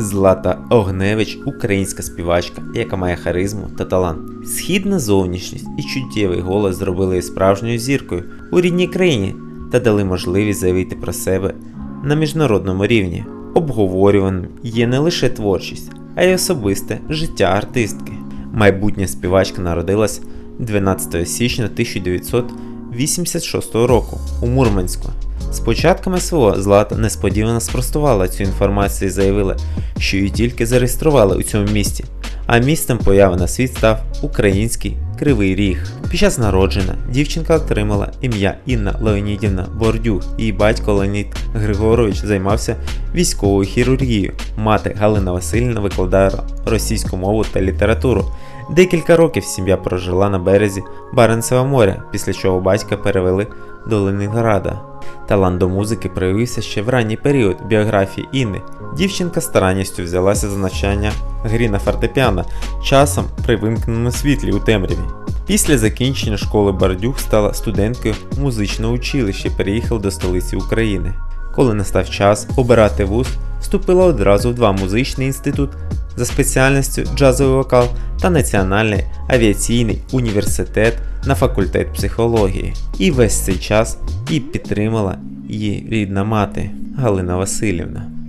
Злата Огневич українська співачка, яка має харизму та талант. Східна зовнішність і чуттєвий голос зробили її справжньою зіркою у рідній країні та дали можливість заявити про себе на міжнародному рівні. Обговорюваним є не лише творчість, а й особисте життя артистки. Майбутня співачка народилась 12 січня 1986 року у Мурманську. З початками СВО Злата несподівано спростувала цю інформацію і заявила, що її тільки зареєстрували у цьому місті, а містом появи на світ став український Кривий Ріг. Під час народження дівчинка отримала ім'я Інна Леонідівна Бордюг. Її батько Леонід Григорович займався військовою хірургією. Мати Галина Васильівна викладала російську мову та літературу. Декілька років сім'я прожила на березі Баренцева моря, після чого батька перевели до Ленінграда. Талант до музики проявився ще в ранній період біографії Інни. Дівчинка старанністю взялася за навчання грі на фортепіано, часом при вимкненому світлі у темряві. Після закінчення школи Бардюк стала студенткою музичного училища і переїхала до столиці України. Коли настав час обирати вуз, вступила одразу в два музичний інститут за спеціальністю джазовий вокал та Національний авіаційний університет на факультет психології. І весь цей час і підтримала її рідна мати Галина Васильівна.